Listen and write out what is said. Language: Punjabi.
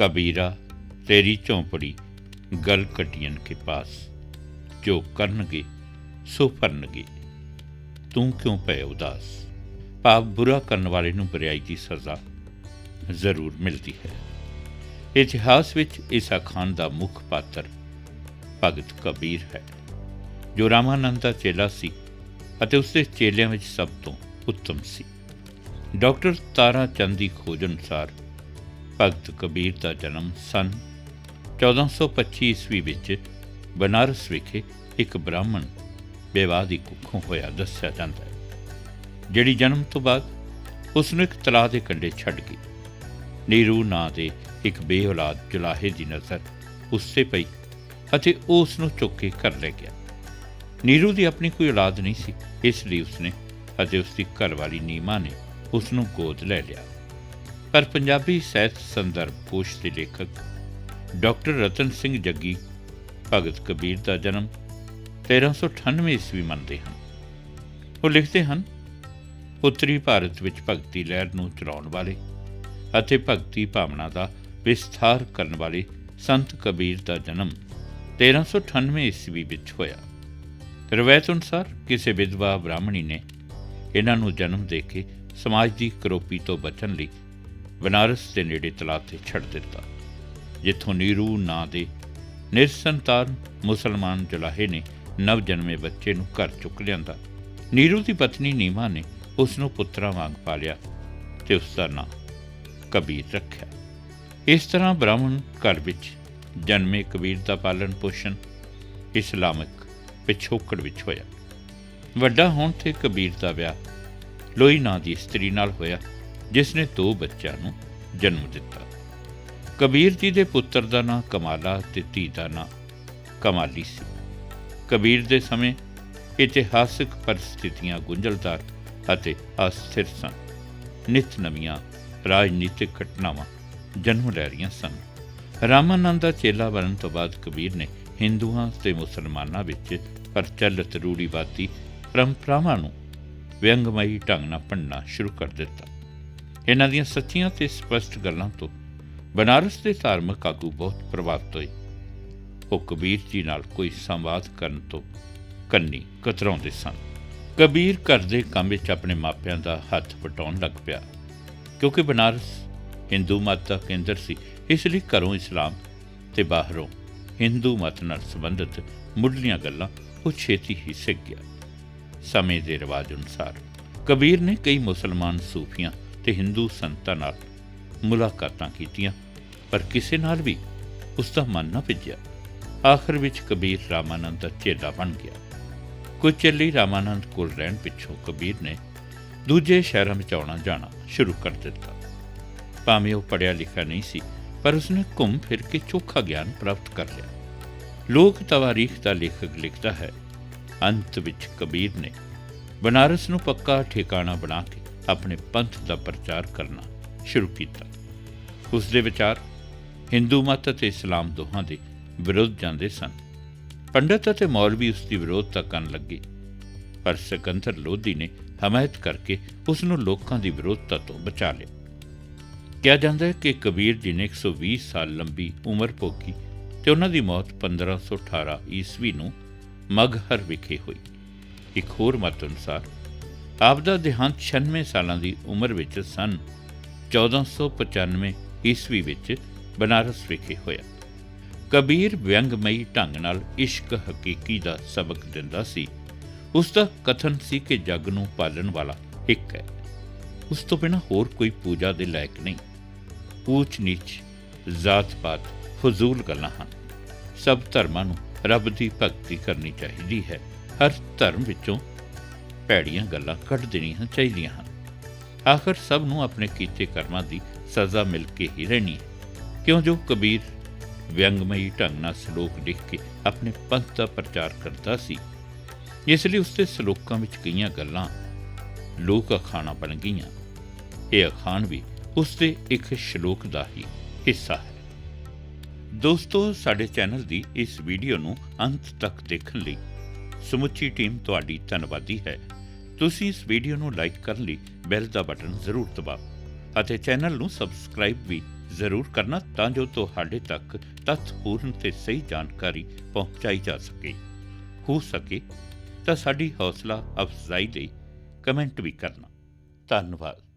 कबीरा तेरी चौंपड़ी गल कटियन के पास जो करनगे ਸੋ ਫਰਨਗੇ ਤੂੰ ਕਿਉਂ ਪਏ ਉਦਾਸ ਭਾਵ ਬੁਰਾ ਕਰਨ ਵਾਲੇ ਨੂੰ ਬੁਰਾਈ ਦੀ ਸਜ਼ਾ ਜ਼ਰੂਰ ਮਿਲਦੀ ਹੈ ਇਤਿਹਾਸ ਵਿੱਚ ਈਸਾ ਖਾਨ ਦਾ ਮੁੱਖ ਪਾਤਰ ਭਗਤ ਕਬੀਰ ਹੈ ਜੋ ਰਾਮਾਨੰਦ ਦਾ ਚੇਲਾ ਸੀ ਅਤੇ ਉਸਦੇ ਚੇਲਿਆਂ ਵਿੱਚ ਸਭ ਤੋਂ ਉੱਤਮ ਸੀ ਡਾਕਟਰ ਤਾਰਾ ਚੰਦ ਦੀ ਖੋਜ ਅਨੁਸਾਰ ਭਗਤ ਕਬੀਰ ਦਾ ਜਨਮ ਸਨ 1425 ਈਸਵੀ ਵਿੱਚ ਬਨਾਰਸ ਵਿਖੇ ਇੱਕ ਬ੍ਰਾਹਮਣ ਵਿਵਾਹ ਦੀ ਕੁੱਖੋਂ ਹੋਇਆ ਦੱਸਿਆ ਜਾਂਦਾ ਹੈ, ਜਿਹੜੀ ਜਨਮ ਤੋਂ ਬਾਅਦ ਉਸ ਨੂੰ ਇੱਕ ਤਲਾਅ ਦੇ ਕੰਢੇ ਛੱਡ ਗਈ। ਨੀਰੂ ਨਾਂ ਦੇ ਇੱਕ ਬੇਔਲਾਦ ਜੁਲਾਹੇ ਦੀ ਨਜ਼ਰ ਉਸ ਤੇ ਪਈ ਅਤੇ ਉਹ ਉਸ ਨੂੰ ਚੁੱਕ ਕੇ ਘਰ ਲੈ ਗਿਆ। ਨੀਰੂ ਦੀ ਆਪਣੀ ਕੋਈ ਔਲਾਦ ਨਹੀਂ ਸੀ, ਇਸ ਲਈ ਉਸਨੇ ਅਤੇ ਉਸ ਦੀ ਘਰਵਾਲੀ ਨੀਮਾ ਨੇ ਉਸ ਨੂੰ ਗੋਦ ਲੈ ਲਿਆ। ਪਰ ਪੰਜਾਬੀ ਸਾਹਿਤ ਸੰਦਰਭ ਕੋਸ਼ ਦੇ ਲੇਖਕ ਡਾਕਟਰ ਰਤਨ ਸਿੰਘ ਜੱਗੀ ਭਗਤ ਕਬੀਰ ਦਾ ਜਨਮ 1398 ਈਸਵੀ ਮੰਨਦੇ ਹਨ। ਉਹ ਲਿਖਦੇ ਹਨ ਉੱਤਰੀ ਭਾਰਤ ਵਿੱਚ ਭਗਤੀ ਲਹਿਰ ਨੂੰ ਚਲਾਉਣ ਵਾਲੇ ਅਤੇ ਭਗਤੀ ਭਾਵਨਾ ਦਾ ਵਿਸਥਾਰ ਕਰਨ ਵਾਲੇ ਸੰਤ ਕਬੀਰ ਦਾ ਜਨਮ 1398 ਈਸਵੀ ਵਿੱਚ ਹੋਇਆ। ਰਵਾਇਤ ਅਨੁਸਾਰ ਕਿਸੇ ਵਿਧਵਾ ਬ੍ਰਾਹਮਣੀ ਨੇ ਇਹਨਾਂ ਨੂੰ ਜਨਮ ਦੇ ਕੇ ਸਮਾਜ ਦੀ ਕਰੋਪੀ ਤੋਂ ਬਚਣ ਲਈ ਬਨਾਰਸ ਦੇ ਨੇੜੇ ਤਲਾਅ ਤੇ ਛੱਡ ਦਿੱਤਾ। ਜਿੱਥੋਂ ਨੀਰੂ ਨਾਂ ਦੇ ਨਿਰਸੰਤਾਨ ਮੁਸਲਮਾਨ ਜੁਲਾਹੇ ਨੇ ਨਵ ਜਨਮੇ ਬੱਚੇ ਨੂੰ ਘਰ ਚੁੱਕ ਲਿਆਂਦਾ। ਨੀਰੂ ਦੀ ਪਤਨੀ ਨੀਮਾ ਨੇ ਉਸ ਨੂੰ ਪੁੱਤਰਾ ਵਾਂਗ ਪਾਲਿਆ ਤੇ ਉਸ ਦਾ ਨਾਂ ਕਬੀਰ ਰੱਖਿਆ। ਇਸ ਤਰ੍ਹਾਂ ਬ੍ਰਾਹਮਣ ਘਰ ਵਿੱਚ ਜਨਮੇ ਕਬੀਰ ਦਾ ਪਾਲਣ ਪੋਸ਼ਣ ਇਸਲਾਮਿਕ ਪਿਛੋਕੜ ਵਿੱਚ ਹੋਇਆ। ਵੱਡਾ ਹੋਣ ਤੇ ਕਬੀਰ ਦਾ ਵਿਆਹ ਲੋਈ ਨਾਂ ਦੀ ਇਸਤਰੀ ਨਾਲ ਹੋਇਆ। ਜਿਸ ਨੇ ਦੋ ਬੱਚਿਆਂ ਨੂੰ ਜਨਮ ਦਿੱਤਾ। ਕਬੀਰ ਜੀ ਦੇ ਪੁੱਤਰ ਦਾ ਨਾਂ ਕਮਾਲਾ ਤੇ ਧੀ ਦਾ ਨਾਂ ਕਮਾਲੀ ਸੀ। ਕਬੀਰ ਦੇ ਸਮੇਂ ਇਤਿਹਾਸਕ ਪਰਿਸਥਿਤੀਆਂ ਗੁੰਝਲਦਾਰ ਅਤੇ ਅਸਥਿਰ ਸਨ। ਨਿਤ ਨਵੀਆਂ ਰਾਜਨੀਤਿਕ ਘਟਨਾਵਾਂ ਜਨਮ ਲੈ ਰਹੀਆਂ ਸਨ। ਰਾਮਾਨੰਦ ਦਾ ਚੇਲਾ ਬਣਨ ਤੋਂ ਬਾਅਦ ਕਬੀਰ ਨੇ ਹਿੰਦੂਆਂ ਤੇ ਮੁਸਲਮਾਨਾਂ ਵਿੱਚ ਪ੍ਰਚਲਿਤ ਰੂੜੀਵਾਦੀ ਪਰੰਪਰਾਵਾਂ ਨੂੰ ਵਿਅੰਗਮਈ ਢੰਗ ਨਾਲ ਪੜ੍ਹਨਾ ਸ਼ੁਰੂ ਕਰ ਦਿੱਤਾ। ਇਹਨਾਂ ਦੀਆਂ ਸੱਚੀਆਂ ਤੇ ਸਪਸ਼ਟ ਗੱਲਾਂ ਤੋਂ ਬਨਾਰਸ ਦੇ ਧਾਰਮਿਕ ਆਗੂ ਬਹੁਤ ਪ੍ਰਭਾਵਿਤ ਹੋਏ। ਉਹ ਕਬੀਰ ਜੀ ਨਾਲ ਕੋਈ ਸੰਵਾਦ ਕਰਨ ਤੋਂ ਕੰਨੀ ਕਤਰਾਉਂਦੇ ਸਨ। ਕਬੀਰ ਘਰ ਦੇ ਕੰਮ ਵਿੱਚ ਆਪਣੇ ਮਾਪਿਆਂ ਦਾ ਹੱਥ ਵਟਾਉਣ ਲੱਗ ਪਿਆ, ਕਿਉਂਕਿ ਬਨਾਰਸ ਹਿੰਦੂ ਮਤ ਦਾ ਕੇਂਦਰ ਸੀ, ਇਸ ਲਈ ਘਰੋਂ ਇਸਲਾਮ ਤੇ ਬਾਹਰੋਂ ਹਿੰਦੂ ਮਤ ਨਾਲ ਸੰਬੰਧਿਤ ਮੁੱਢਲੀਆਂ ਗੱਲਾਂ ਉਹ ਛੇਤੀ ਹੀ ਸਿੱਖ ਗਿਆ। ਸਮੇਂ ਦੇ ਰਿਵਾਜ ਅਨੁਸਾਰ ਕਬੀਰ ਨੇ ਕਈ ਮੁਸਲਮਾਨ ਸੂਫੀਆਂ ਤੇ ਹਿੰਦੂ ਸੰਤਾਂ ਨਾਲ ਮੁਲਾਕਾਤਾਂ ਕੀਤੀਆਂ, ਪਰ ਕਿਸੇ ਨਾਲ ਵੀ ਉਸ ਦਾ ਮਨ ਨਾ ਭਿੱਜਿਆ। ਆਖਰ ਵਿੱਚ ਕਬੀਰ ਰਾਮਾਨੰਦ ਦਾ ਚੇਲਾ ਬਣ ਗਿਆ। ਕੁਝ ਚਿਰ ਰਾਮਾਨੰਦ ਕੋਲ ਰਹਿਣ ਪਿੱਛੋਂ ਕਬੀਰ ਨੇ ਦੂਜੇ ਸ਼ਹਿਰਾਂ ਵਿੱਚ ਆਉਣਾ ਜਾਣਾ ਸ਼ੁਰੂ ਕਰ ਦਿੱਤਾ। ਭਾਵੇਂ ਉਹ ਪੜਿਆ ਲਿਖਿਆ ਨਹੀਂ ਸੀ, ਪਰ ਉਸਨੇ ਘੁੰਮ ਫਿਰ ਕੇ ਚੋਖਾ ਗਿਆਨ ਪ੍ਰਾਪਤ ਕਰ ਲਿਆ। ਲੋਕ ਤਵਾਰੀਖ ਦਾ ਲੇਖਕ ਲਿਖਦਾ ਹੈ, ਅੰਤ ਵਿੱਚ ਕਬੀਰ ਨੇ ਬਨਾਰਸ ਨੂੰ ਪੱਕਾ ਠਿਕਾਣਾ ਬਣਾ ਕੇ ਆਪਣੇ ਪੰਥ ਦਾ ਪ੍ਰਚਾਰ ਕਰਨਾ ਸ਼ੁਰੂ ਕੀਤਾ। ਉਸ ਦੇ ਵਿਚਾਰ ਹਿੰਦੂ ਮਤ ਅਤੇ ਇਸਲਾਮ ਦੋਹਾਂ ਦੇ ਵਿਰੁੱਧ ਜਾਂਦੇ ਸਨ। ਪੰਡਤ ਅਤੇ ਮੌਲਵੀ ਉਸ ਦੀ ਵਿਰੋਧਤਾ ਕਰਨ ਲੱਗੇ। ਪਰ ਸਿਕੰਦਰ ਲੋਧੀ ਨੇ ਹਮਾਇਤ ਕਰਕੇ ਉਸ ਨੂੰ ਲੋਕਾਂ ਦੀ ਵਿਰੋਧਤਾ ਤੋਂ ਬਚਾ ਲਿਆ। ਕਿਹਾ ਜਾਂਦਾ ਹੈ ਕਿ ਕਬੀਰ ਜੀ ਨੇ 120 ਸਾਲ ਲੰਬੀ ਉਮਰ ਭੋਗੀ ਤੇ ਉਹਨਾਂ ਦੀ ਮੌਤ 1518 ਈਸਵੀ ਨੂੰ ਮਗਹਰ ਵਿਖੇ ਹੋਈ। ਇੱਕ ਹੋਰ ਮਤ ਅਨੁਸਾਰ ਆਪ ਦਾ ਦੇਹਾਂਤ 96 ਸਾਲਾਂ ਦੀ ਉਮਰ ਵਿੱਚ ਸਨ। 1495 ਈਸਵੀ ਵਿੱਚ ਬਨਾਰਸ ਵਿਖੇ ਹੋਇਆ। ਕਬੀਰ ਵਿਅੰਗਮਈ ਢੰਗ ਨਾਲ ਇਸ਼ਕ ਹਕੀਕੀ ਦਾ ਸਬਕ ਦਿੰਦਾ ਸੀ। ਉਸ ਦਾ ਕਥਨ ਸੀ ਕਿ ਜੱਗ ਨੂੰ ਪਾਲਣ ਵਾਲਾ ਇੱਕ ਹੈ। ਉਸ ਤੋਂ ਬਿਨਾਂ ਹੋਰ ਕੋਈ ਪੂਜਾ ਦੇ ਲਾਇਕ ਨਹੀਂ। ਊਚ ਨੀਚ ਜ਼ਾਤ ਪਾਤ ਫਜ਼ੂਲ ਗੱਲਾਂ ਹਨ। ਸਭ ਧਰਮਾਂ ਨੂੰ ਰੱਬ ਦੀ ਭਗਤੀ ਕਰਨੀ ਚਾਹੀਦੀ ਹੈ। ਹਰ ਧਰਮ ਵਿੱਚੋਂ ਭੈੜੀਆਂ ਗੱਲਾਂ ਕੱਢ ਦੇਣੀਆਂ ਚਾਹੀਦੀਆਂ ਹਨ। ਆਖਰ ਸਭ ਨੂੰ ਆਪਣੇ ਕੀਤੇ ਕਰਮਾਂ ਦੀ ਸਜ਼ਾ ਮਿਲ ਕੇ ਹੀ ਰਹਿਣੀ ਹੈ। ਕਿਉਂ ਜੋ ਕਬੀਰ ਵਿਅੰਗਮਈ ਢੰਗ ਨਾਲ ਸ਼ਲੋਕ ਲਿਖ ਕੇ ਆਪਣੇ ਪੰਥ ਦਾ ਪ੍ਰਚਾਰ ਕਰਦਾ ਸੀ, ਇਸ ਲਈ ਉਸਦੇ ਸ਼ਲੋਕਾਂ ਵਿੱਚ ਕਈਆਂ ਗੱਲਾਂ ਲੋਕ ਅਖਾਣਾ ਬਣ ਗਈਆਂ। ਇਹ ਅਖਾਣ ਵੀ ਉਸਦੇ ਇੱਕ ਸ਼ਲੋਕ ਦਾ ਹੀ ਹਿੱਸਾ ਹੈ। ਦੋਸਤੋ, ਸਾਡੇ ਚੈਨਲ ਦੀ ਇਸ ਵੀਡੀਓ ਨੂੰ ਅੰਤ ਤੱਕ ਦੇਖਣ ਲਈ ਸਮੁੱਚੀ ਟੀਮ ਤੁਹਾਡੀ ਧੰਨਵਾਦੀ ਹੈ। ਤੁਸੀਂ ਇਸ ਵੀਡੀਓ ਨੂੰ ਲਾਈਕ ਕਰਨ ਲਈ ਬੈਲ ਦਾ ਬਟਨ ਜ਼ਰੂਰ ਦਬਾਓ ਅਤੇ ਚੈਨਲ ਨੂੰ ਸਬਸਕ੍ਰਾਈਬ ਵੀ ਜ਼ਰੂਰ ਕਰਨਾ ਤਾਂ ਜੋ ਤੁਹਾਡੇ ਤੱਕ ਤੱਥਪੂਰਨ ਤੇ ਸਹੀ ਜਾਣਕਾਰੀ ਪਹੁੰਚਾਈ ਜਾ ਸਕੇ। ਹੋ ਸਕੇ ਤਾਂ ਸਾਡੀ ਹੌਸਲਾ ਅਫਜ਼ਾਈ ਲਈ ਕਮੈਂਟ ਵੀ ਕਰਨਾ। ਧੰਨਵਾਦ।